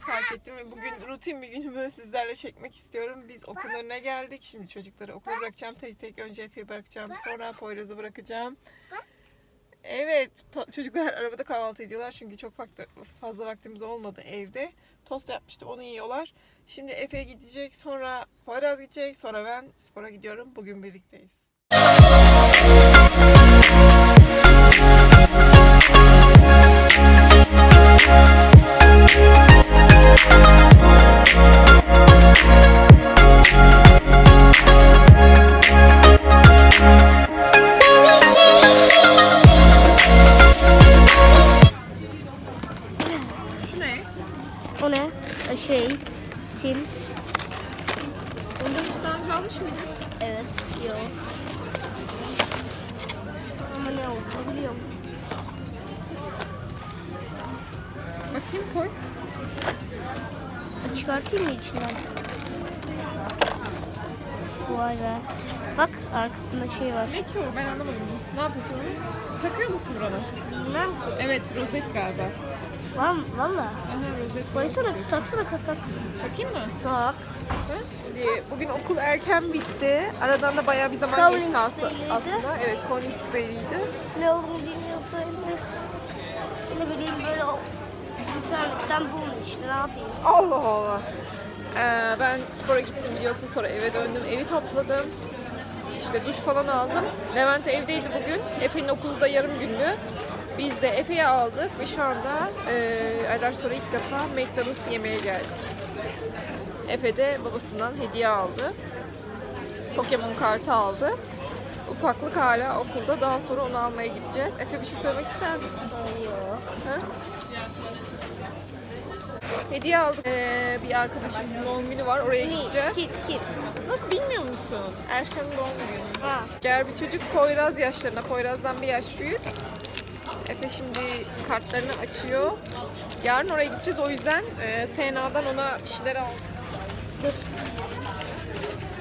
fark ettim ve bugün rutin bir günümü sizlerle çekmek istiyorum. Biz önüne geldik. Şimdi çocukları okula bırakacağım. Tek tek önce Efe'yi bırakacağım. Sonra Poyraz'ı bırakacağım. Evet, çocuklar arabada kahvaltı ediyorlar çünkü çok fazla vaktimiz olmadı evde. Tost yapmıştım, onu yiyorlar. Şimdi Efe gidecek, sonra Poyraz gidecek, sonra ben spora gidiyorum. Bugün birlikteyiz. O ne? Şey, til. Ondan hiç daha önce almış mıydın? Evet, yok. Ama ne olduğunu biliyorum. Bakayım koy. Çıkartayım mı içinden? Vay be. Bak arkasında şey var. Ne ki o? Ben anlamadım. Ne yapıyorsun onu? Takıyor musun burana? Bilmem ki. Evet, rozet galiba. Var mı? Valla. Aha, rozet. Koysana, taksana katak. Bakayım mı? Tak. Şimdi bugün okul erken bitti. Aradan da bayağı bir zaman geçti aslında. Evet, Colin Spray'iydi. Ne olduğunu bilmiyorsanız ne bileyim böyle internetten bulun işte ne yapayım. Allah Allah. Ee, ben spora gittim biliyorsun sonra eve döndüm. Evi topladım. İşte duş falan aldım. Levent evdeydi bugün. Efe'nin okulu da yarım gündü. Biz de Efe'yi aldık ve şu anda e, aylar sonra ilk defa McDonald's yemeye geldik. Efe de babasından hediye aldı. Pokemon kartı aldı. Ufaklık hala okulda. Daha sonra onu almaya gideceğiz. Efe bir şey söylemek ister misin? Ha? Hediye aldık. Ee, bir arkadaşımızın doğum günü var. Oraya gideceğiz. Kim kim? Nasıl bilmiyor musun? Erşen'in doğum günü. Ha. Gel bir çocuk Poyraz yaşlarına. Poyraz'dan bir yaş büyük. Efe şimdi kartlarını açıyor. Yarın oraya gideceğiz. O yüzden e, SNA'dan ona bir şeyler al.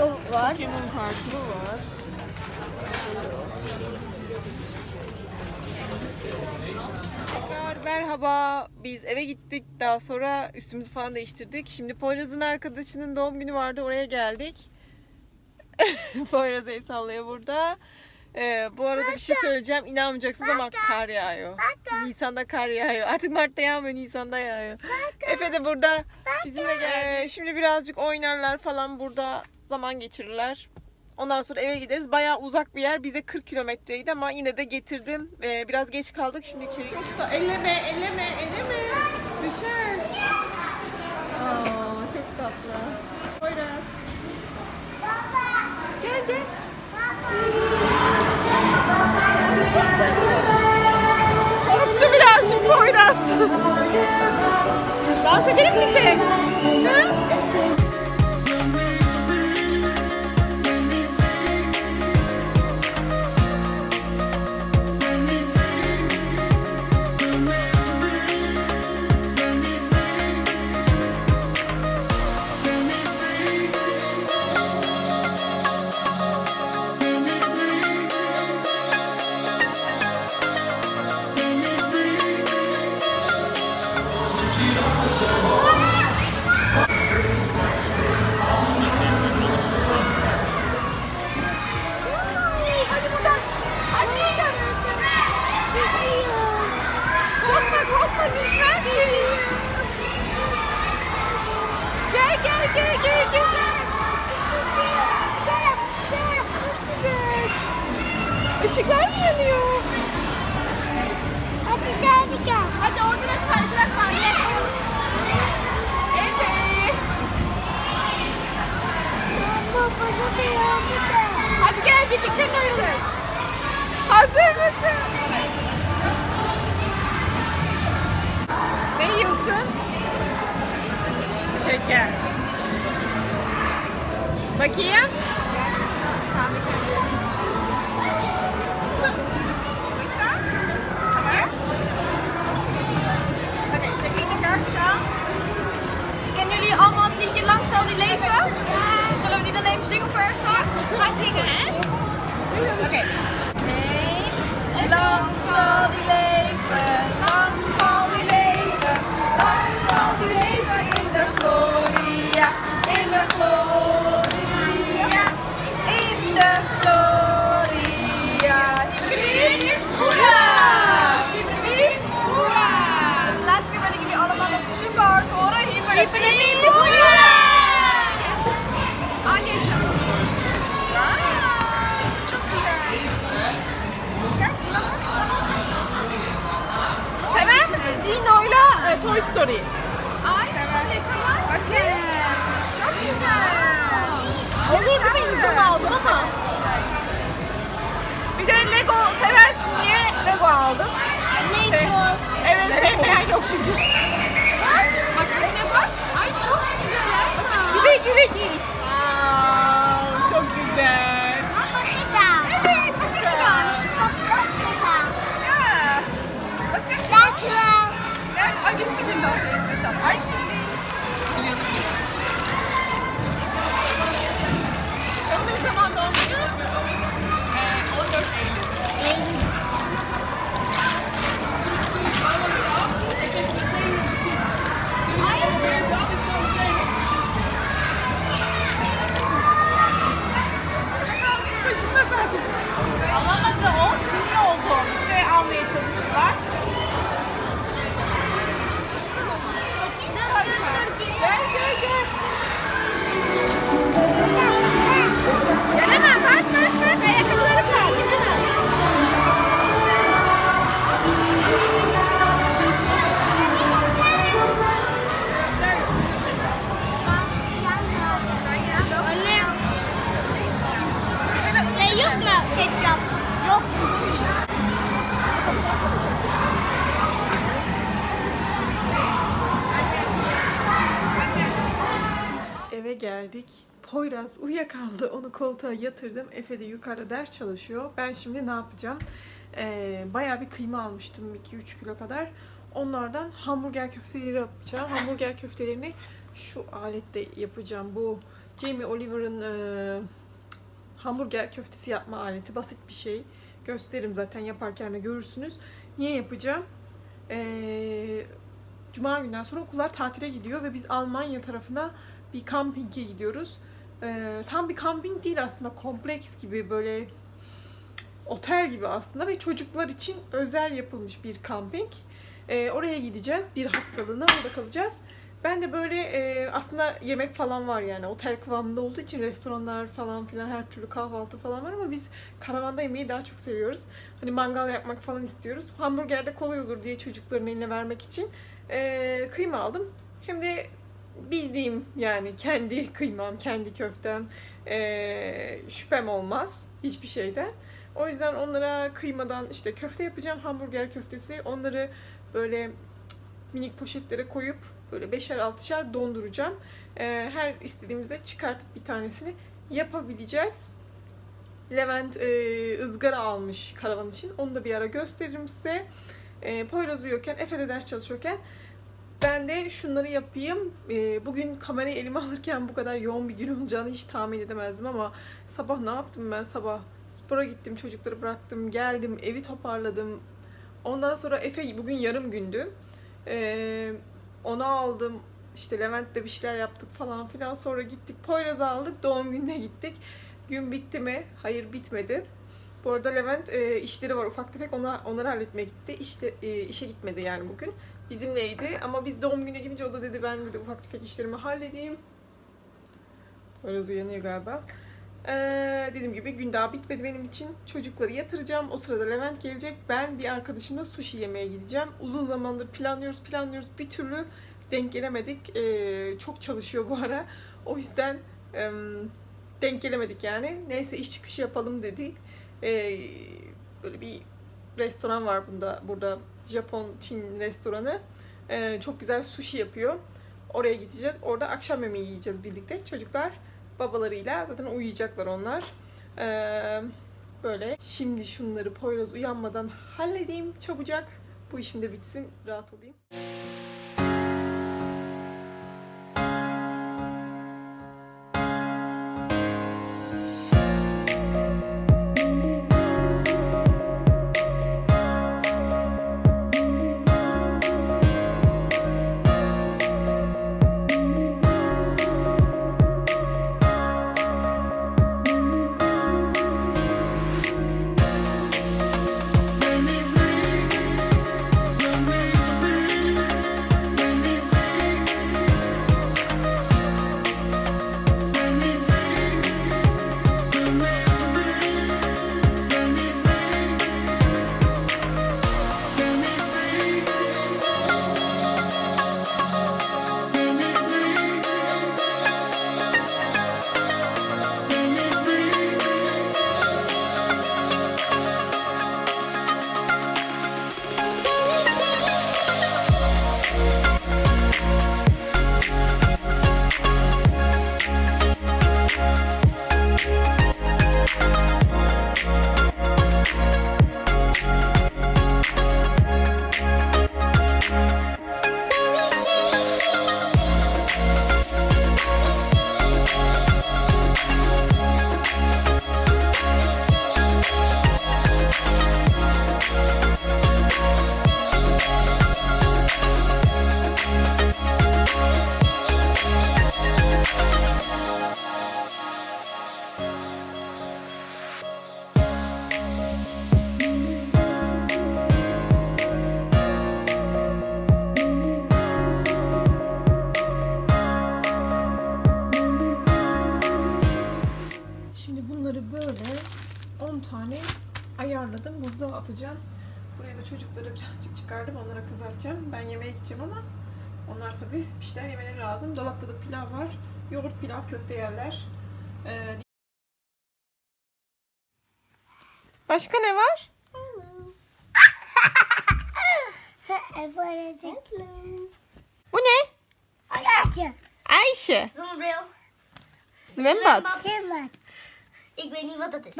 O var. Pokemon kartı var? Tekrar merhaba. Biz eve gittik. Daha sonra üstümüzü falan değiştirdik. Şimdi Poyraz'ın arkadaşının doğum günü vardı. Oraya geldik. Poyraz el sallıyor burada. Ee, bu arada bir şey söyleyeceğim. İnanmayacaksınız ama kar yağıyor. Nisan'da kar yağıyor. Artık Mart'ta yağmıyor, Nisan'da yağıyor. Efe de burada bizimle gel. Şimdi birazcık oynarlar falan burada zaman geçirirler. Ondan sonra eve gideriz. Bayağı uzak bir yer. Bize 40 kilometreydi ama yine de getirdim. Ee, biraz geç kaldık. Şimdi içeri gidiyoruz. Elleme, elleme, elleme. Düşer. Aa, çok tatlı. Poyraz. Gel gel. Korktu birazcık Poyraz. Dans edelim mi Korkma düşmezsin. Gel gel gel gel gel. Işıklar mı yanıyor? Hadi orada da kaydırak var. Gel. Efe. Hadi gel birlikte kayalım. Hazır mısın? Şeker. Bakayım. Başla. Tamam. Oké, zet ik de kaartjes aan. Kennen jullie allemaal het liedje Lang zal die leven? Zullen we die dan even zingen voor Ersan? Ga zingen, hè? Oké. Nee. Lang zal die leven, lang Felipe! Poyraz uyuyakaldı. Onu koltuğa yatırdım. Efe de yukarıda ders çalışıyor. Ben şimdi ne yapacağım? Ee, bayağı bir kıyma almıştım. 2-3 kilo kadar. Onlardan hamburger köfteleri yapacağım. Hamburger köftelerini şu alette yapacağım. Bu Jamie Oliver'ın e, hamburger köftesi yapma aleti. Basit bir şey. Gösteririm zaten yaparken de görürsünüz. Niye yapacağım? Ee, Cuma günden sonra okullar tatile gidiyor ve biz Almanya tarafına bir kampinge gidiyoruz. Ee, tam bir kamping değil aslında kompleks gibi böyle otel gibi aslında ve çocuklar için özel yapılmış bir kamping. Ee, oraya gideceğiz bir haftalığına orada kalacağız. Ben de böyle e, aslında yemek falan var yani otel kıvamında olduğu için restoranlar falan filan her türlü kahvaltı falan var ama biz karavanda yemeği daha çok seviyoruz. Hani mangal yapmak falan istiyoruz. Hamburger de kolay olur diye çocukların eline vermek için e, kıyma aldım. Hem de bildiğim yani kendi kıymam, kendi köftem e, şüphem olmaz hiçbir şeyden. O yüzden onlara kıymadan işte köfte yapacağım, hamburger köftesi. Onları böyle minik poşetlere koyup böyle beşer altışar donduracağım. E, her istediğimizde çıkartıp bir tanesini yapabileceğiz. Levent e, ızgara almış karavan için. Onu da bir ara gösteririm size. E, Poyraz uyuyorken, Efe de ders çalışıyorken ben de şunları yapayım. Ee, bugün kamerayı elime alırken bu kadar yoğun bir gün olacağını hiç tahmin edemezdim ama sabah ne yaptım ben sabah? Spora gittim, çocukları bıraktım, geldim, evi toparladım. Ondan sonra Efe bugün yarım gündü. Ee, onu aldım. İşte Levent'le bir şeyler yaptık falan filan. Sonra gittik Poyraz'ı aldık. Doğum gününe gittik. Gün bitti mi? Hayır bitmedi. Bu arada Levent e, işleri var ufak tefek ona, onları halletmeye gitti. İşte, e, işe gitmedi yani bugün bizimleydi. Ama biz doğum gününe gidince o da dedi ben dedi ufak tefek işlerimi halledeyim. Biraz uyanıyor galiba. Ee, dediğim gibi gün daha bitmedi benim için. Çocukları yatıracağım. O sırada Levent gelecek. Ben bir arkadaşımla sushi yemeye gideceğim. Uzun zamandır planlıyoruz planlıyoruz. Bir türlü denk gelemedik. Ee, çok çalışıyor bu ara. O yüzden em, denk gelemedik yani. Neyse iş çıkışı yapalım dedi. Ee, böyle bir restoran var bunda burada Japon Çin restoranı. Ee, çok güzel sushi yapıyor. Oraya gideceğiz. Orada akşam yemeği yiyeceğiz birlikte. Çocuklar babalarıyla zaten uyuyacaklar onlar. Ee, böyle şimdi şunları Poyraz uyanmadan halledeyim çabucak. Bu işim de bitsin rahat olayım. Atacağım. Buraya da çocukları birazcık çıkardım. Onlara kızartacağım. Ben yemeğe gideceğim ama onlar tabii bir şeyler yemeleri lazım. Dolapta da pilav var. Yoğurt, pilav, köfte yerler. Ee, Başka ne var? Bu ne? Ayşe. Ayşe. Zonnebril. Zwembad. Ik weet niet wat dat is.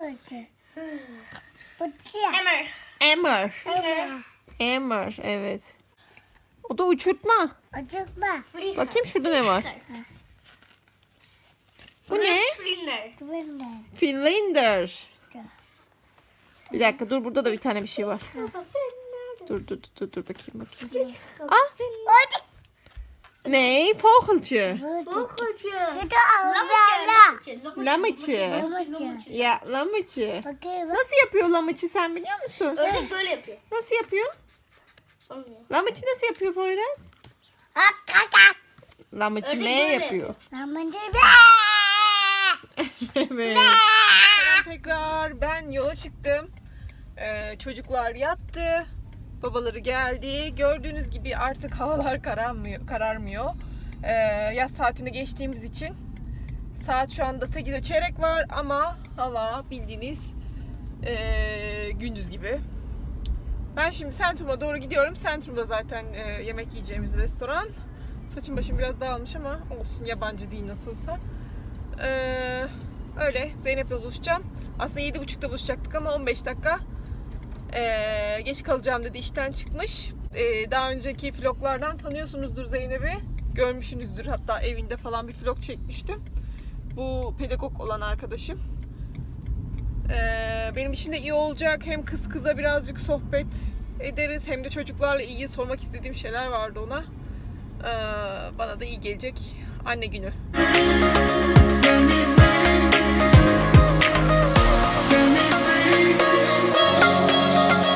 Bıçı. Emmer. Emmer. Emmer, evet. O da uçurtma. Vlieger. Bakayım şurada ne var. Bu ne? Vlinder. Bıçı. Finlander. Bir dakika dur burada da bir tane bir şey var. Dur dur dur dur, dur bakayım bakayım. Hadi. Ne? Vogeltje. Vogeltje. Şurada avlala. Lamıçı. Lamıçı. Ya. Bakayım bak. Nasıl yapıyor lamıçı sen biliyor musun? Ördek böyle yapıyor. Nasıl yapıyor? Olmuyor. Nasıl yapıyor Poyraz? Hak hak hak. M böyle yapıyor. Lamıncı evet. Selam tekrar. Ben yola çıktım. Ee, çocuklar yattı. Babaları geldi. Gördüğünüz gibi artık havalar kararmıyor. kararmıyor. Ee, yaz saatini geçtiğimiz için saat şu anda 8'e çeyrek var ama hava bildiğiniz ee, gündüz gibi. Ben şimdi Centrum'a doğru gidiyorum. Centrum'da zaten ee, yemek yiyeceğimiz restoran. Saçım başım biraz dağılmış ama olsun yabancı değil nasıl olsa. Ee, öyle Zeynep'le buluşacağım. Aslında 7.30'da buluşacaktık ama 15 dakika ee, geç kalacağım dedi işten çıkmış. Ee, daha önceki vloglardan tanıyorsunuzdur Zeynep'i. Görmüşsünüzdür hatta evinde falan bir vlog çekmiştim. Bu pedagog olan arkadaşım. Ee, benim için de iyi olacak. Hem kız kıza birazcık sohbet ederiz hem de çocuklarla iyi sormak istediğim şeyler vardı ona. Ee, bana da iyi gelecek anne günü.